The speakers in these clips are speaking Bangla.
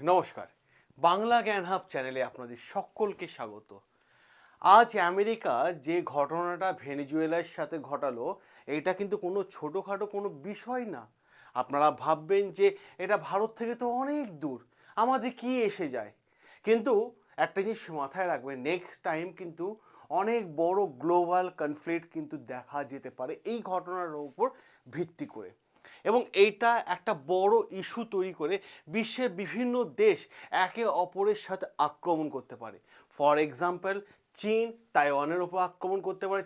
নমস্কার। বাংলা জ্ঞান হাব চ্যানেলে আপনাদের সকলকে স্বাগত। আজ আমেরিকা যে ঘটনাটা ভেনিজুয়েলার সাথে ঘটালো, এটা কিন্তু কোনো ছোটোখাটো কোনো বিষয় না। আপনারা ভাববেন যে এটা ভারত থেকে তো অনেক দূর, আমাদের কি এসে যায়? কিন্তু একটা জিনিস মাথায় রাখবেন নেক্সট টাইম কিন্তু অনেক বড় গ্লোবাল কনফ্লিক্ট কিন্তু দেখা যেতে পারে এই ঘটনার উপর ভিত্তি করে। এবং এইটা একটা বড় ইস্যু তৈরি করে বিশ্বের বিভিন্ন দেশ একে অপরের সাথে আক্রমণ করতে পারে। ফর এক্সাম্পল চীন তাইওয়ানের ওপর আক্রমণ করতে পারে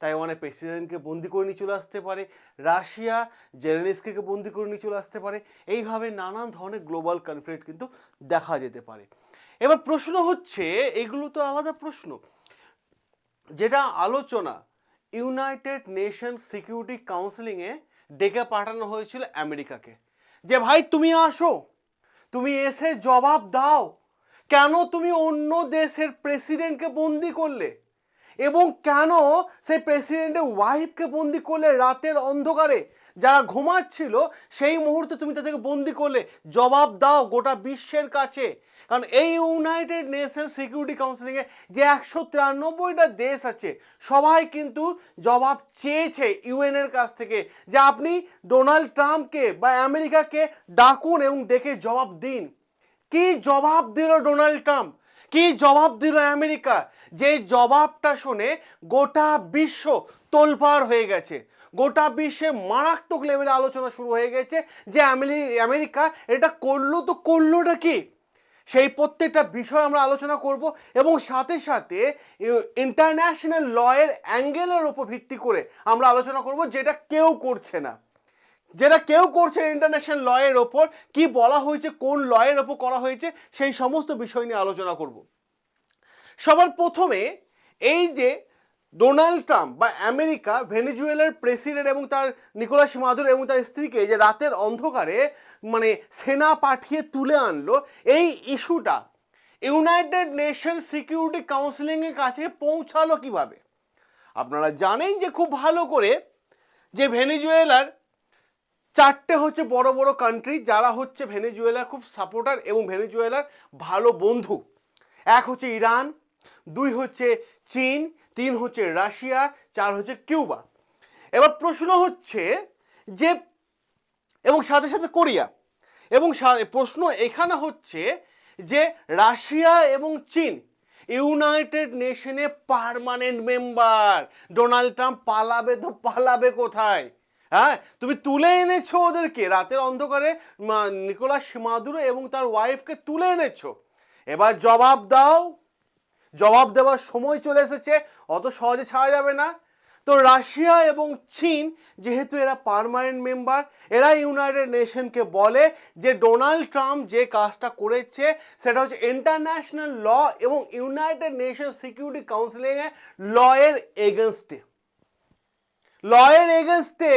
তাইওয়ানের প্রেসিডেন্টকে বন্দি করে নিয়ে চলে আসতে পারে, রাশিয়া জেলেনস্কিকে বন্দি করে নিয়ে চলে আসতে পারে, এইভাবে নানান ধরনের গ্লোবাল কনফ্লিক্ট কিন্তু দেখা যেতে পারে। এবার প্রশ্ন হচ্ছে, এগুলো তো আলাদা প্রশ্ন। যেটা আলোচনা ইউনাইটেড নেশন সিকিউরিটি কাউন্সিলিংয়ে ডেকে পাঠানো হয়েছিল আমেরিকাকে। যে, ভাই, তুমি আসো। তুমি এসে জবাব দাও। কেন তুমি অন্য দেশের প্রেসিডেন্টকে বন্দি করলে? এবং কেন সেই প্রেসিডেন্টের ওয়াইফকে বন্দি করলে রাতের অন্ধকারে? যারা ঘুমাচ্ছিল, সেই মুহূর্তে তুমি তাদেরকে বন্দি করলে। জবাব দাও গোটা বিশ্বের কাছে। কারণ এই ইউনাইটেড নেশন সিকিউরিটি কাউন্সিলিংয়ে যে একশো তিরানব্বইটা দেশ আছে, সবাই কিন্তু জবাব চেয়েছে ইউএনের কাছ থেকে যে আপনি ডোনাল্ড ট্রাম্পকে বা আমেরিকাকে ডাকুন এবং ডেকে জবাব দিন। কি জবাব দিল ডোনাল্ড ট্রাম্প কি জবাব দিল আমেরিকা? যে জবাবটা শুনে গোটা বিশ্ব তোলপাড় হয়ে গেছে। গোটা বিশ্বে মারাত্মক লেভেলে আলোচনা শুরু হয়ে গেছে যে আমেরি- আমেরিকা এটা করল তো করলোটা কি? সেই প্রত্যেকটা বিষয় আমরা আলোচনা করব এবং সাথে সাথে ইন্টারন্যাশনাল লয়ের অ্যাঙ্গেলের উপর ভিত্তি করে আমরা আলোচনা করব যেটা কেউ করছে না। যেটা কেউ করছে ইন্টারন্যাশনাল লয়ের ওপর, কি বলা হয়েছে, কোন লয়ের ওপর করা হয়েছে, সেই সমস্ত বিষয় নিয়ে আলোচনা করব। সবার প্রথমে এই যে ডোনাল্ড ট্রাম্প বা আমেরিকা ভেনেজুয়েলার প্রেসিডেন্ট এবং তার নিকোলাস মাদুর এবং তার স্ত্রীকে যে রাতের অন্ধকারে মানে সেনা পাঠিয়ে তুলে আনলো, এই ইস্যুটা ইউনাইটেড নেশন সিকিউরিটি কাউন্সিলিংয়ের কাছে পৌঁছালো কীভাবে? আপনারা জানেন যে খুব ভালো করে যে ভেনেজুয়েলার চারটে হচ্ছে বড় বড় কান্ট্রি যারা হচ্ছে ভেনেজুয়েলা খুব সাপোর্টার এবং ভেনেজুয়েলার ভালো বন্ধু। এক হচ্ছে ইরান, দুই হচ্ছে চীন, তিন হচ্ছে রাশিয়া, চার হচ্ছে কিউবা। এবার প্রশ্ন হচ্ছে যে, এবং সাথে সাথে কোরিয়া। এবং প্রশ্ন এখানে হচ্ছে যে, রাশিয়া এবং চীন ইউনাইটেড নেশনে পার্মানেন্ট মেম্বার। ডোনাল্ড ট্রাম্প পালাবে তো পালাবে কোথায়? হ্যাঁ তুমি তুলে এনেছো ওদেরকে। রাতের অন্ধকারে নিকোলাস মাদুরো এবং তার ওয়াইফকে তুলে এনেছো। এবার জবাব দাও। জবাব দেওয়ার সময় চলে এসেছে, অত সহজে ছাড়া যাবে না। তো রাশিয়া এবং চীন, যেহেতু এরা পার্মানেন্ট মেম্বার এরা ইউনাইটেড নেশনকে বলে যে ডোনাল্ড ট্রাম্প যে কাজটা করেছে, সেটা হচ্ছে ইন্টারন্যাশনাল ল এবং ইউনাইটেড নেশন সিকিউরিটি কাউন্সিলিংয়ে এর এগেনস্টে লয়ের এগেনস্টে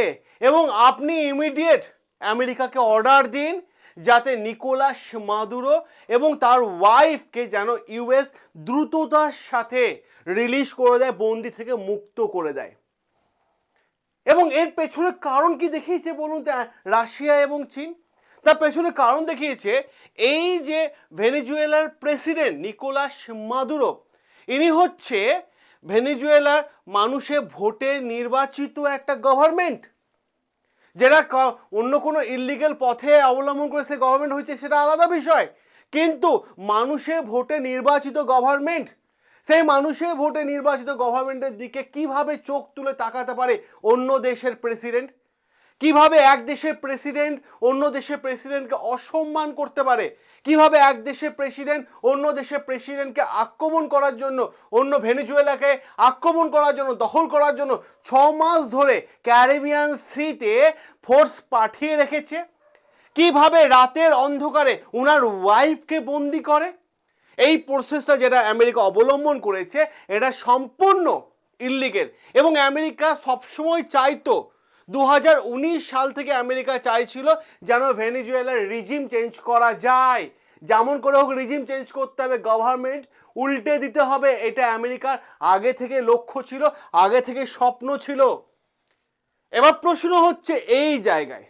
এবং আপনি ইমিডিয়েট আমেরিকাকে অর্ডার দিন যাতে নিকোলাস মাদুরো এবং তার ওয়াইফকে যেন ইউএস দ্রুততার সাথে রিলিজ করে দেয়, বন্দি থেকে মুক্ত করে দেয়। এবং এর পেছনে কারণ কি দেখিয়েছে বলুন রাশিয়া এবং চীন? তার পেছনে কারণ দেখিয়েছে এই যে ভেনেজুয়েলার প্রেসিডেন্ট নিকোলাস মাদুরো, ইনি হচ্ছে ভেনেজুয়েলার মানুষে ভোটে নির্বাচিত একটা গভর্নমেন্ট যেটা অন্য কোনো ইলিগাল পথে অবলম্বন করে সে গভর্নমেন্ট হয়েছে সেটা আলাদা বিষয়। কিন্তু মানুষে ভোটে নির্বাচিত গভর্নমেন্ট সেই মানুষে ভোটে নির্বাচিত গভর্নমেন্টের দিকে কীভাবে চোখ তুলে তাকাতে পারে অন্য দেশের প্রেসিডেন্ট কীভাবে এক দেশের প্রেসিডেন্ট অন্য দেশের প্রেসিডেন্টকে অসম্মান করতে পারে? কীভাবে এক দেশের প্রেসিডেন্ট অন্য দেশের প্রেসিডেন্টকে আক্রমণ করার জন্য, অন্য ভেনেজুয়েলাকে আক্রমণ করার জন্য, দখল করার জন্য ছ মাস ধরে ক্যারিবিয়ান সিতে ফোর্স পাঠিয়ে রেখেছে? কীভাবে রাতের অন্ধকারে ওনার ওয়াইফকে বন্দি করে? এই প্রসেসটা যেটা আমেরিকা অবলম্বন করেছে, এটা সম্পূর্ণ ইল্লিগেল এবং আমেরিকা সবসময় চাইতো দু হাজার উনিশ সাল থেকে আমেরিকা চাইছিল যেন ভেনিজুয়েলার রিজিম চেঞ্জ করা যায়। যেমন করে হোক, রিজিম চেঞ্জ করতে হবে, গভর্নমেন্ট উল্টে দিতে হবে, এটা আমেরিকার আগে থেকে লক্ষ্য ছিল, আগে থেকে স্বপ্ন ছিল। এবার প্রশ্ন হচ্ছে এই জায়গায়,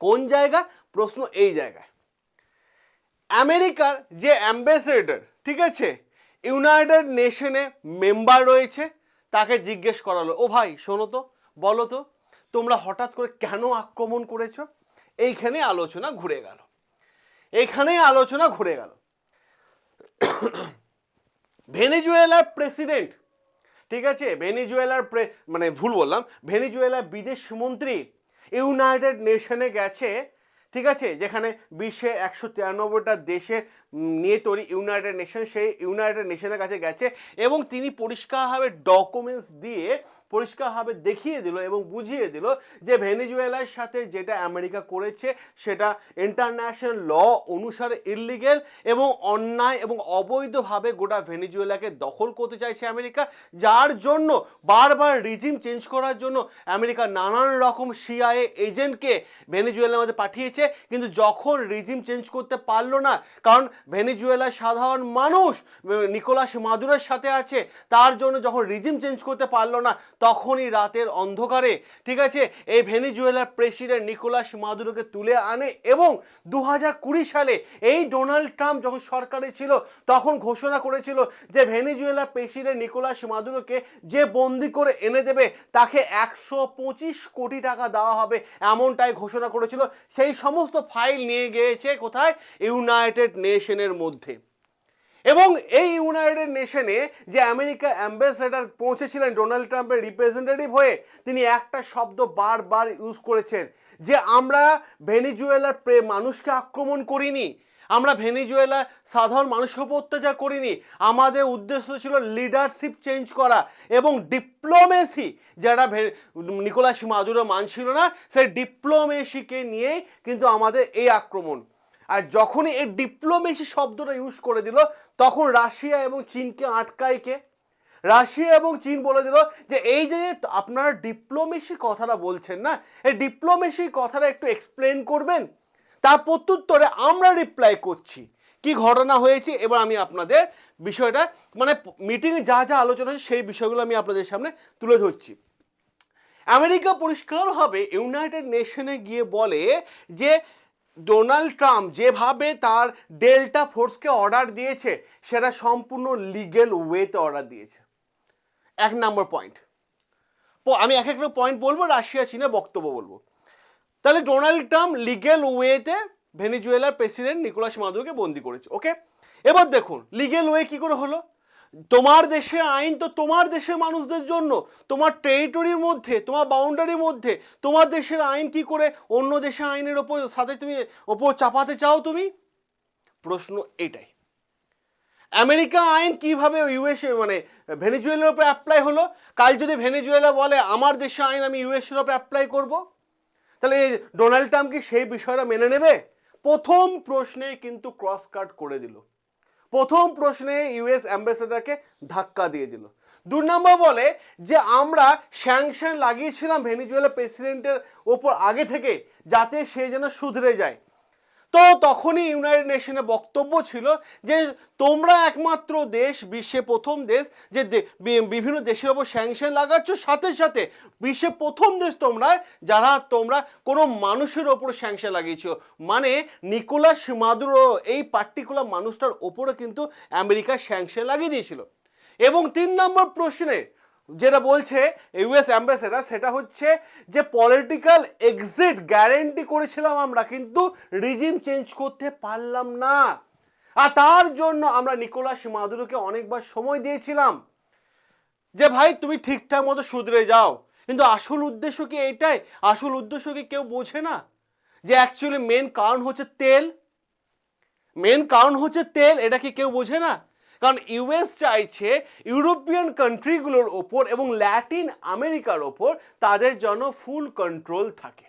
কোন জায়গা? প্রশ্ন এই জায়গায়। আমেরিকার যে অ্যাম্বাসেডর, ঠিক আছে, ইউনাইটেড নেশনে মেম্বার রয়েছে, তাকে জিজ্ঞেস করালো, ও ভাই, শোনো তো, বলো তো তোমরা হঠাৎ করে কেন আক্রমণ করেছ? এইখানে আলোচনা ঘুরে গেল। এখানেই আলোচনা ঘুরে গেল। ভেনেজুয়েলার প্রেসিডেন্ট, ঠিক আছে? ভেনিজুয়েলার মানে ভুল বললাম, ভেনিজুয়েলার বিদেশ মন্ত্রী ইউনাইটেড নেশনে গেছে, ঠিক আছে? যেখানে বিশ্বে একশো তিরানব্বইটা দেশের নিয়ে তৈরি ইউনাইটেড নেশন, সেই ইউনাইটেড নেশনের কাছে গেছে এবং তিনি পরিষ্কারভাবে ডকুমেন্টস দিয়ে পরিষ্কারভাবে দেখিয়ে দিল এবং বুঝিয়ে দিল যে ভেনিজুয়েলার সাথে যেটা আমেরিকা করেছে সেটা ইন্টারন্যাশনাল ল অনুসারে ইলিগেল এবং অন্যায় এবং অবৈধভাবে গোটা ভেনিজুয়েলাকে দখল করতে চাইছে আমেরিকা, যার জন্য বারবার রিজিম চেঞ্জ করার জন্য আমেরিকা নানান রকম সিআইএ এজেন্টকে ভেনিজুয়েলার মধ্যে পাঠিয়েছে, কিন্তু যখন রিজিম চেঞ্জ করতে পারল না, কারণ ভেনিজুয়েলার সাধারণ মানুষ, নিকোলাস মাদুরের সাথে আছে, তার জন্য যখন রিজিম চেঞ্জ করতে পারল না তখনই রাতের অন্ধকারে, ঠিক আছে? এই ভেনিজুয়েলার প্রেসিডেন্ট নিকোলাস মাদুরোকে তুলে আনে এবং দু হাজার কুড়ি সালে এই ডোনাল্ড ট্রাম্প যখন সরকারে ছিল, তখন ঘোষণা করেছিল যে ভেনিজুয়েলার প্রেসিডেন্ট নিকোলাস মাদুরোকে যে বন্দি করে এনে দেবে, তাকে একশো পঁচিশ কোটি টাকা দেওয়া হবে এমনটাই ঘোষণা করেছিল। সেই সমস্ত ফাইল নিয়ে গিয়েছে কোথায়? ইউনাইটেড নেশনের মধ্যে। এবং এই ইউনাইটেড নেশনে যে আমেরিকা অ্যাম্বাসেডার পৌঁছেছিলেন ডোনাল্ড ট্রাম্পের রিপ্রেজেন্টেটিভ হয়ে, তিনি একটা শব্দ বারবার ইউজ করেছেন যে আমরা ভেনিজুয়েলার মানুষকে আক্রমণ করিনি, আমরা ভেনিজুয়েলার সাধারণ মানুষের উপর অত্যাচার করিনি, আমাদের উদ্দেশ্য ছিল লিডারশিপ চেঞ্জ করা এবং ডিপ্লোমেসি যারা ভে- নিকোলাস মাদুরো মানছিল না, সেই ডিপ্লোমেসিকে নিয়েই কিন্তু আমাদের এই আক্রমণ। আর যখনই এই ডিপ্লোমেসি শব্দটা ইউজ করে দিল, তখন রাশিয়া এবং চীনকে আটকায় কে? রাশিয়া এবং চীন বলে দিল যে, এই যে আপনারা ডিপ্লোমেসি কথাটা বলছেন না, এই ডিপ্লোমেসি কথাটা একটু এক্সপ্লেন করবেন। তার প্রত্যুত্তরে আমরা রিপ্লাই করছি। কি ঘটনা হয়েছে? এবার আমি আপনাদের বিষয়টা মানে মিটিংয়ে যা যা আলোচনা হয়েছে, সেই বিষয়গুলো আমি আপনাদের সামনে তুলে ধরছি। আমেরিকা পরিষ্কারভাবে ইউনাইটেড নেশনে গিয়ে বলে যে ডোনাল্ড ট্রাম্প যেভাবে তার ডেল্টা ফোর্সকে অর্ডার দিয়েছে, সেটা সম্পূর্ণ লিগেল ওয়েতে অর্ডার দিয়েছে। এক নম্বর পয়েন্ট। আমি এক একটা পয়েন্ট বলব, রাশিয়া, চীনে বক্তব্য বলব। তাহলে ডোনাল্ড ট্রাম্প লিগেল ওয়েতে ভেনিজুয়েলার প্রেসিডেন্ট নিকোলাস মাদুরোকে বন্দি করেছে, ওকে? এবার দেখুন লিগেল ওয়ে কি করে হলো? তোমার দেশে আইন তো তোমার দেশের মানুষদের জন্য। তোমার টেরিটরির মধ্যে, তোমার বাউন্ডারির মধ্যে, তোমার দেশের আইন কি করে অন্য দেশের আইনের ওপর, সাথে তুমি ওপর চাপাতে চাও তুমি? প্রশ্ন এটাই। আমেরিকা আইন কীভাবে ইউএসএ মানে ভেনিজুয়েলার উপরে অ্যাপ্লাই হলো? কাল যদি ভেনিজুয়েলা বলে, আমার দেশের আইন, আমি ইউএসএর উপরে অ্যাপ্লাই করব, তাহলে ডোনাল্ড ট্রাম্প কি সেই বিষয়টা মেনে নেবে? প্রথম প্রশ্নে কিন্তু ক্রস কাট করে দিল। প্রথম প্রশ্নে ইউএস অ্যাম্বাসেডারকে ধাক্কা দিয়ে দিল। দু নম্বর বলে যে আমরা স্যাংশন লাগিয়েছিলাম ভেনিজুয়েলা প্রেসিডেন্টের ওপর আগে থেকে, যাতে সে যেন শুধরে যায়। তো তখনই ইউনাইটেড নেশনে বক্তব্য ছিল যে তোমরা একমাত্র দেশ, বিশ্বে প্রথম দেশ, যে বিভিন্ন দেশের ওপর স্যাংশন লাগাচ্ছ, সাথে সাথে বিশ্বে প্রথম দেশ তোমরা, যারা তোমরা কোনো মানুষের ওপর স্যাংশন লাগিয়েছো। মানে নিকোলাস মাদুরো, এই পার্টিকুলার মানুষটার ওপরে কিন্তু আমেরিকা স্যাংশন লাগিয়ে দিয়েছিল। এবং তিন নম্বর প্রশ্নে যেটা বলছে ইউএস অ্যাম্বাসেডার সেটা হচ্ছে যে পলিটিক্যাল এক্সিট গ্যারেন্টি করেছিলাম আমরা, কিন্তু রিজিম চেঞ্জ করতে পারলাম না। আর তার জন্য আমরা নিকোলাস মাদুরোকে অনেকবার সময় দিয়েছিলাম যে, ভাই, তুমি ঠিকঠাক মতো শুধরে যাও। কিন্তু আসল উদ্দেশ্য কি এইটাই? আসল উদ্দেশ্য কি কেউ বোঝে না? যে অ্যাকচুয়ালি মেন কারণ হচ্ছে তেল। মেন কারণ হচ্ছে তেল, এটা কি কেউ বোঝে না? কারণ ইউএস চাইছে ইউরোপিয়ান কান্ট্রিগুলোর ওপর এবং ল্যাটিন আমেরিকার ওপর তাদের যেন ফুল কন্ট্রোল থাকে।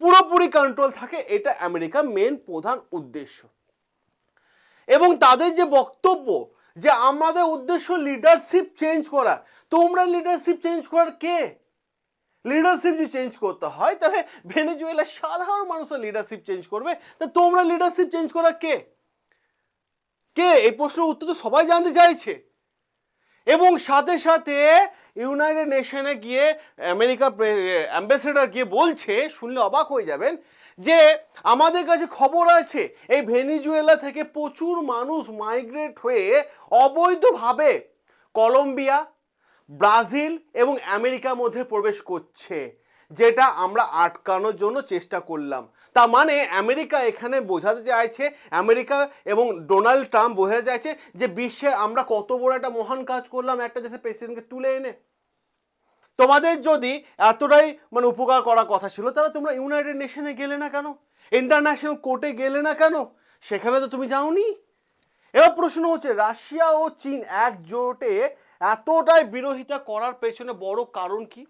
পুরোপুরি কন্ট্রোল থাকে, এটা আমেরিকার মেন প্রধান উদ্দেশ্য। এবং তাদের যে বক্তব্য যে আমাদের উদ্দেশ্য লিডারশিপ চেঞ্জ করা তোমরা লিডারশিপ চেঞ্জ করার কে? লিডারশিপ যদি চেঞ্জ করতে হয়, তাহলে ভেনেজুয়েলার সাধারণ মানুষের লিডারশিপ চেঞ্জ করবে। তা তোমরা লিডারশিপ চেঞ্জ করা কে? কে? এই প্রশ্নের উত্তর তো সবাই জানতে চাইছে। এবং সাথে সাথে ইউনাইটেড নেশনে গিয়ে আমেরিকার অ্যাম্বাসেডার গিয়ে বলছে, শুনলে অবাক হয়ে যাবেন, যে আমাদের কাছে খবর আছে, এই ভেনিজুয়েলা থেকে প্রচুর মানুষ মাইগ্রেট হয়ে অবৈধভাবে কলম্বিয়া, ব্রাজিল এবং আমেরিকার মধ্যে প্রবেশ করছে। যেটা আমরা আটকানোর জন্য চেষ্টা করলাম। তার মানে আমেরিকা এখানে বোঝাতে চাইছে, আমেরিকা এবং ডোনাল্ড ট্রাম্প বোঝাতে চাইছে যে বিশ্বে আমরা কত বড় একটা মহান কাজ করলাম একটা দেশের প্রেসিডেন্টকে তুলে এনে। তোমাদের যদি এতটাই মানে উপকার করার কথা ছিল, তাহলে তোমরা ইউনাইটেড নেশনে গেলে না কেন? ইন্টারন্যাশনাল কোর্টে গেলে না কেন? সেখানে তো তুমি যাওনি। এবার প্রশ্ন হচ্ছে, রাশিয়া ও চীন একজোটে এতটাই বিরোধিতা করার পেছনে বড় কারণ কি?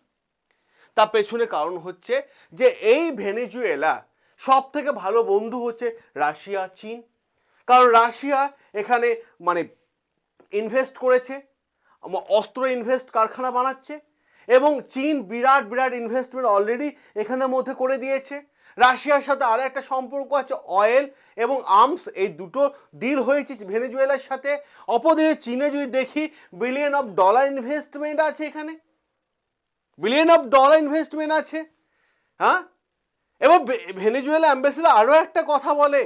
তার পেছনে কারণ হচ্ছে যে এই ভেনেজুয়েলা সব থেকে ভালো বন্ধু হচ্ছে রাশিয়া, চীন। কারণ রাশিয়া এখানে মানে ইনভেস্ট করেছে অস্ত্র ইনভেস্ট কারখানা বানাচ্ছে এবং চীন বিরাট বিরাট ইনভেস্টমেন্ট অলরেডি এখানের মধ্যে করে দিয়েছে। রাশিয়ার সাথে আরও একটা সম্পর্ক আছে অয়েল এবং আর্মস এই দুটো ডিল হয়েছে ভেনেজুয়েলার সাথে। অপরদিকে চীনে যদি দেখি বিলিয়ন অফ ডলার ইনভেস্টমেন্ট আছে এখানে। বিলিয়ন অফ ডলার ইনভেস্টমেন্ট আছে হ্যাঁ? এবং ভেনিজুয়েলা অ্যাম্বাসিডার আরও একটা কথা বলে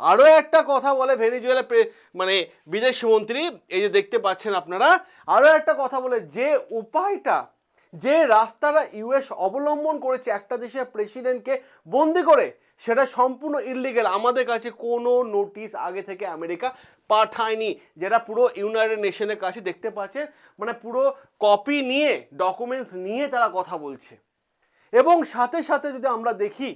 আরও একটা কথা বলে ভেনিজুয়েলা মানে বিদেশ মন্ত্রী এই যে দেখতে পাচ্ছেন আপনারা আরও একটা কথা বলে যে উপায়টা যে রাস্তাটা ইউএস অবলম্বন করেছে একটা দেশের প্রেসিডেন্টকে বন্দি করে, সেটা সম্পূর্ণ ইলিগেল আমাদের কাছে কোনো নোটিশ আগে থেকে আমেরিকা পাঠায়নি, যেটা পুরো ইউনাইটেড নেশনের কাছে দেখতে পাচ্ছে মানে পুরো কপি নিয়ে ডকুমেন্টস নিয়ে তারা কথা বলছে। এবং সাথে সাথে যদি আমরা দেখি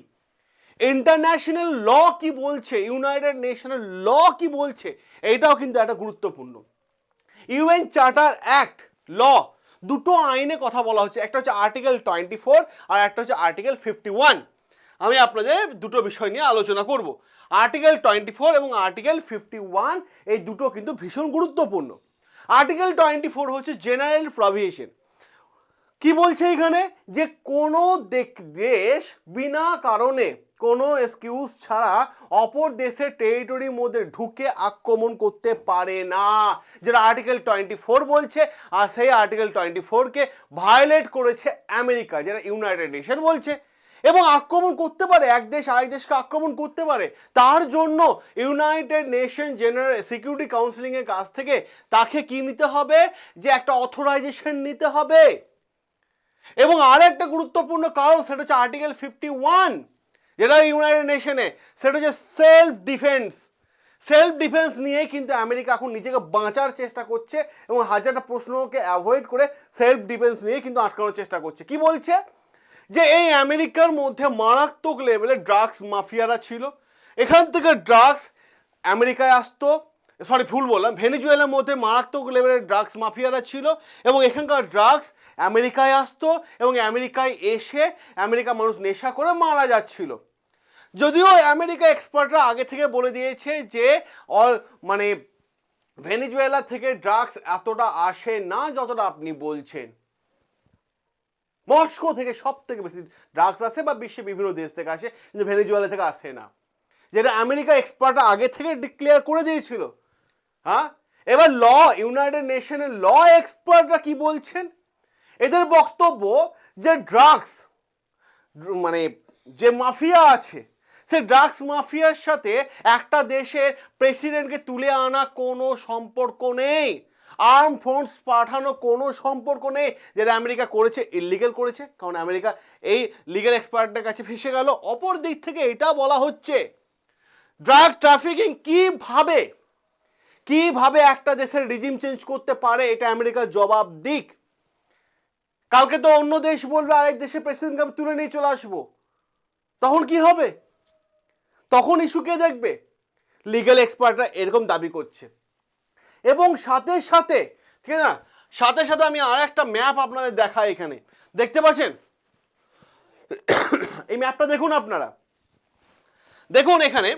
ইন্টারন্যাশনাল ল কি বলছে ইউনাইটেড নেশনাল ল কি বলছে, এইটাও কিন্তু একটা গুরুত্বপূর্ণ। ইউএন চার্টার অ্যাক্ট ল দুটো আইনে কথা বলা হচ্ছে। একটা হচ্ছে আর্টিকেল টোয়েন্টি ফোর আর একটা হচ্ছে আর্টিকেল ফিফটি ওয়ান আমি আপনাদের দুটো বিষয় নিয়ে আলোচনা করব। আর্টিকেল টোয়েন্টি ফোর এবং আর্টিকেল ফিফটি ওয়ান এই দুটো কিন্তু ভীষণ গুরুত্বপূর্ণ। আর্টিকেল টোয়েন্টি ফোর হচ্ছে জেনারেল প্রভিয়েশন কি বলছে এখানে? যে কোনো দেশ বিনা কারণে কোনো এক্সকিউজ ছাড়া অপর দেশের টেরিটরির মধ্যে ঢুকে আক্রমণ করতে পারে না। যেটা আর্টিকেল টোয়েন্টি ফোর বলছে, আর সেই আর্টিকেল টোয়েন্টি ফোরকে ভায়োলেট করেছে আমেরিকা, যেটা ইউনাইটেড নেশন বলছে। এবং আক্রমণ করতে পারে, এক দেশ আরেক দেশকে আক্রমণ করতে পারে। তার জন্য ইউনাইটেড নেশন জেনারেল সিকিউরিটি কাউন্সিলিংয়ের কাছ থেকে তাকে কি নিতে হবে? যে একটা অথরাইজেশন নিতে হবে। এবং আর একটা গুরুত্বপূর্ণ কারণ, সেটা হচ্ছে আর্টিকেল ফিফটি ওয়ান যেটা ইউনাইটেড নেশনে সেটা হচ্ছে সেলফ ডিফেন্স সেলফ ডিফেন্স নিয়ে কিন্তু আমেরিকা এখন নিজেকে বাঁচার চেষ্টা করছে এবং হাজারটা প্রশ্নকে অ্যাভয়েড করে সেলফ ডিফেন্স নিয়ে কিন্তু আটকানোর চেষ্টা করছে। কি বলছে? যে এই আমেরিকার মধ্যে মারাত্মক লেভেলে ড্রাগস মাফিয়ারা ছিল। এখান থেকে ড্রাগস আমেরিকায় আসতো। সরি ভুল বললাম। ভেনিজুয়েলার মধ্যে মারাত্মক লেভেলের ড্রাগস মাফিয়ারা ছিল এবং এখানকার ড্রাগস আমেরিকায় আসতো এবং আমেরিকায় এসে আমেরিকা মানুষ নেশা করে মারা যাচ্ছিল। যদিও আমেরিকা এক্সপার্টরা আগে থেকে বলে দিয়েছে যে, অল মানে ভেনিজুয়েলা থেকে ড্রাগস এতটা আসে না যতটা আপনি বলছেন। মস্কো থেকে সব থেকে বেশি ড্রাগস আসে বা বিশ্বের বিভিন্ন দেশ থেকে আসে, কিন্তু ভেনিজুয়েলা থেকে আসে না। যেটা আমেরিকা এক্সপার্টরা আগে থেকে ডিক্লেয়ার করে দিয়েছিল। হ্যাঁ? এবার ল ইউনাইটেড নেশনের ল এক্সপার্টরা কি বলছেন? এদের বক্তব্য যে ড্রাগস মানে যে মাফিয়া আছে, সে ড্রাগস মাফিয়ার সাথে একটা দেশের প্রেসিডেন্টকে তুলে আনা কোনো সম্পর্ক নেই। আর্ম ফোর্স পাঠানো কোনো সম্পর্ক নেই, যেটা আমেরিকা করেছে ইলিগেল করেছে, কারণ আমেরিকা এই লিগ্যাল এক্সপার্টদের কাছে ফেসে গেল। অপর দিক থেকে এটা বলা হচ্ছে ড্রাগ ট্রাফিকিং কীভাবে কীভাবে একটা দেশের রিজিম চেঞ্জ করতে পারে এটা আমেরিকার জবাব দিক। কালকে তো অন্য দেশ বলবে, আরেক দেশের প্রেসিডেন্টকে আমি তুলে নিয়ে চলে আসব। তখন কি হবে? তখন ইস্যু কে দেখবে? লিগ্যাল এক্সপার্টরা এরকম দাবি করছে। এবং সাথে সাথে, ঠিক না? সাথে সাথে আমি আর একটা ম্যাপ আপনাদের দেখাই এখানে। দেখতে পাচ্ছেন? এই ম্যাপটা দেখুন আপনারা। দেখুন এখানে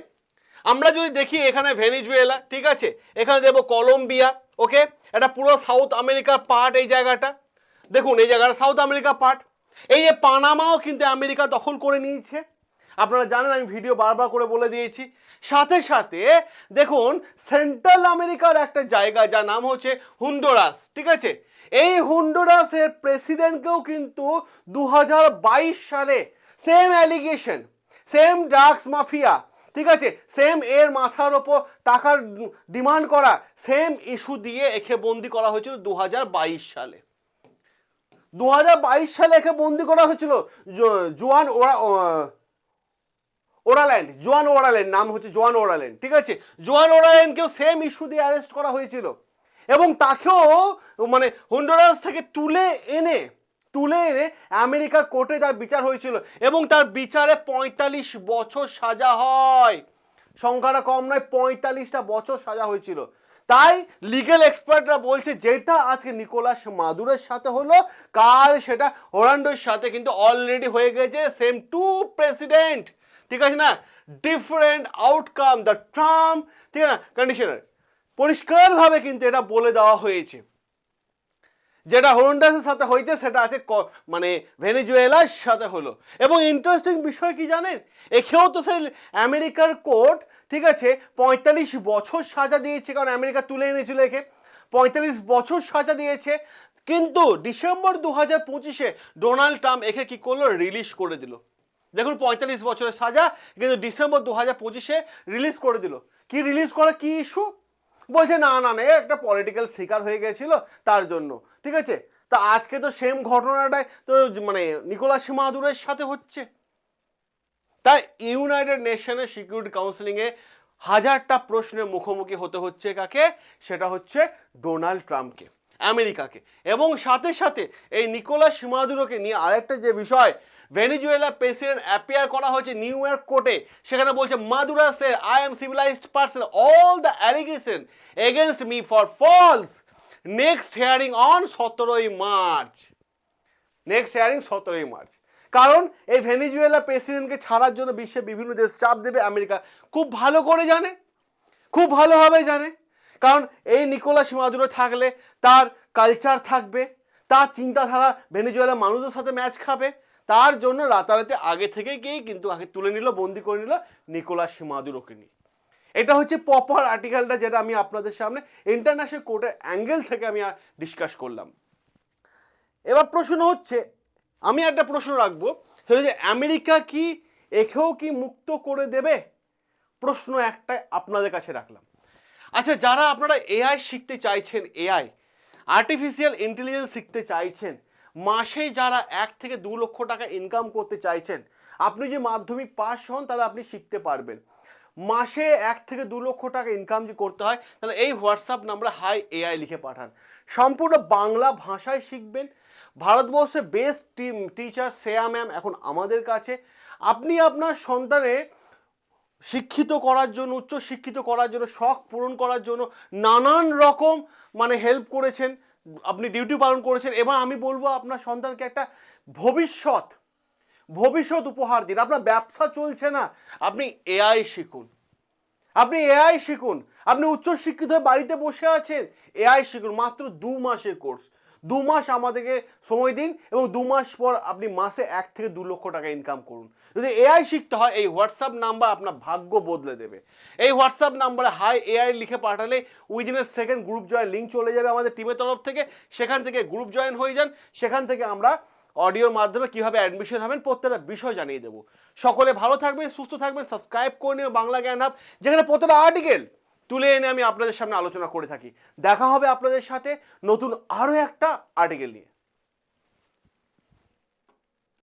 আমরা যদি দেখি এখানে ভেনিজুয়েলা, ঠিক আছে? এখানে দেবো কলম্বিয়া, ওকে? এটা পুরো সাউথ আমেরিকার পার্ট এই জায়গাটা। দেখুন, এই জায়গাটা সাউথ আমেরিকা পার্ট। এই যে পানামাও কিন্তু আমেরিকা দখল করে নিয়েছে। আপনারা জানেন, আমি ভিডিও বারবার করে বলে দিয়েছি। সাথে সাথে, দেখুন, সেন্ট্রাল আমেরিকার একটা জায়গা, যার নাম হচ্ছে হুন্ডোরাস, ঠিক আছে? এই হুন্ডোরাসের প্রেসিডেন্টকেও কিন্তু দু হাজার বাইশ সালে same allegation same drugs mafia ঠিক আছে? সেম এর মাথার ওপর টাকার ডিমান্ড করা সেম ইস্যু দিয়ে একে বন্দি করা হয়েছিল দু হাজার বাইশ সালে। দু হাজার বাইশ সালে একে বন্দি করা হয়েছিল জোয়ান ওরা ওরাল্যান্ড, জোয়ান ওরাল্যান্ড, নাম হচ্ছে জোয়ান ওরাল্যান্ড, ঠিক আছে? জোয়ান ওরাল্যান্ডকেও সেম ইস্যু দিয়ে অ্যারেস্ট করা হয়েছিল। এবং তাকেও মানে হন্ডুরাস থেকে তুলে এনে তুলে এনে আমেরিকার কোর্টে তার বিচার হয়েছিল এবং তার বিচারে পঁয়তাল্লিশ বছর সাজা হয়। সংখ্যাটা কম নয়, পঁয়তাল্লিশটা বছর সাজা হয়েছিল। তাই লিগেল এক্সপার্টরা বলছে যেটা আজকে নিকোলাস মাদুরের সাথে হলো, কাল সেটা হোরান্ডোর সাথে, কিন্তু অলরেডি হয়ে গেছে সেম টু প্রেসিডেন্ট ঠিক আছে না? ডিফারেন্ট আউটকাম দ্য ট্রাম্প ঠিক আছে না? কন্ডিশনার পরিষ্কারভাবে কিন্তু এটা বলে দেওয়া হয়েছে। যেটা হরন্ডাসের সাথে হয়েছে, সেটা আছে মানে ভেনেজুয়েলার সাথে হলো। এবং ইন্টারেস্টিং বিষয় কি জানেন? এখেও তো সেই আমেরিকার কোর্ট ঠিক আছে, পঁয়তাল্লিশ বছর সাজা দিয়েছে, কারণ আমেরিকা তুলে এনেছিল একে। পঁয়তাল্লিশ বছর সাজা দিয়েছে, কিন্তু ডিসেম্বর দু হাজার পঁচিশে ডোনাল্ড ট্রাম্প একে কি করল? রিলিজ করে দিল। দেখুন, পঁয়তাল্লিশ বছরের সাজা, কিন্তু ডিসেম্বর দু হাজার পঁচিশে রিলিজ করে দিল। কি রিলিজ করা? কি ইস্যু বলছে, না না না, এ একটা পলিটিক্যাল শিকার হয়ে গেছিল তার জন্য। ঠিক আছে? তা আজকে তো সেম ঘটনাটাই তো মানে নিকোলাস মাদুরের সাথে হচ্ছে। তাই ইউনাইটেড নেশনের সিকিউরিটি কাউন্সিলিংয়ে হাজারটা প্রশ্নের মুখোমুখি হতে হচ্ছে কাকে? সেটা হচ্ছে ডোনাল্ড ট্রাম্পকে। আমেরিকাকে। এবং সাথে সাথে এই নিকোলাস মাদুরোকে নিয়ে আরেকটা যে বিষয়, ভেনিজুয়েলা প্রেসিডেন্ট অ্যাপিয়ার করা হয়েছে নিউ ইয়র্ক কোর্টে। সেখানে বলছে, Maduro say I am civilized person all the allegation against me for false next hearing on সতেরোই মার্চ। নেক্সট হেয়ারিং সতেরোই মার্চ। কারণ এই ভেনিজুয়েলা প্রেসিডেন্টকে ছাড়ার জন্য বিশ্বের বিভিন্ন দেশ চাপ দেবে আমেরিকা। খুব ভালো করে জানে। খুব ভালোভাবে জানে। কারণ এই নিকোলাস মাদুরো থাকলে তার কালচার থাকবে, তার চিন্তাধারা ভেনিজুয়েলা মানুষদের সাথে ম্যাচ খাবে, তার জন্য রাতারাতি আগে থেকে গিয়েই কিন্তু আগে তুলে নিল, বন্দি করে নিল নিকোলাস মাদুরোকে নিয়ে। এটা হচ্ছে প্রপার আর্টিকেলটা যেটা আমি আপনাদের সামনে ইন্টারন্যাশনাল কোর্টের অ্যাঙ্গেল থেকে আমি ডিসকাস করলাম। এবার প্রশ্ন হচ্ছে, আমি একটা প্রশ্ন রাখব, সেটা হচ্ছে আমেরিকা কি একেও কি মুক্ত করে দেবে? প্রশ্ন একটাই আপনাদের কাছে রাখলাম। আচ্ছা যারা আপনারা এআই শিখতে চাইছেন এআই আর্টিফিশিয়াল ইন্টেলিজেন্স শিখতে চাইছেন, মাসে যারা এক থেকে দু লক্ষ টাকা ইনকাম করতে চাইছেন, আপনি যে মাধ্যমিক পাস হন, তাহলে আপনি শিখতে পারবেন। মাসে এক থেকে দু লক্ষ টাকা ইনকাম যে করতে হয়, তাহলে এই হোয়াটসঅ্যাপ নাম্বারে হাই এআই লিখে পাঠান। সম্পূর্ণ বাংলা ভাষায় শিখবেন। ভারতবর্ষে best team teacher Shreya ma'am এখন আমাদের কাছে। আপনি আপনার সন্তানের শিক্ষিত করার জন্য উচ্চ শিক্ষিত করার জন্য, শখ পূরণ করার জন্য নানান রকম মানে হেল্প করেছেন, আপনি ডিউটি পালন করেছেন। এবার আমি বলব আপনার সন্তানকে একটা ভবিষ্যৎ ভবিষ্যৎ উপহার দিন। আপনার ব্যবসা চলছে না, আপনি এআই শিখুন। আপনি এআই শিখুন। আপনি উচ্চ শিক্ষিত হয়ে বাড়িতে বসে আছেন এআই শিখুন। মাত্র দু মাসের কোর্স দু মাস আমাদেরকে সময় দিন এবং দু মাস পর আপনি মাসে এক থেকে দু লক্ষ টাকা ইনকাম করুন। যদি এআই শিখতে হয়, এই হোয়াটসঅ্যাপ নাম্বার আপনার ভাগ্য বদলে দেবে। এই হোয়াটসঅ্যাপ নাম্বারে হাই এআই লিখে পাঠালে within a second group join link চলে যাবে আমাদের টিমের তরফ থেকে। সেখান থেকে গ্রুপ জয়েন হয়ে যান। সেখান থেকে আমরা অডিওর মাধ্যমে কীভাবে অ্যাডমিশন হবেন প্রত্যেকটা বিষয় জানিয়ে দেবো। সকলে ভালো থাকবেন, সুস্থ থাকবেন সাবস্ক্রাইব করে নিও বাংলা জ্ঞান হাব যেখানে প্রত্যেকটা আর্টিকেল তুলে এনে আমি আপনাদের সামনে আলোচনা করে থাকি। দেখা হবে আপনাদের সাথে নতুন আরও একটা আর্টিকেল নিয়ে।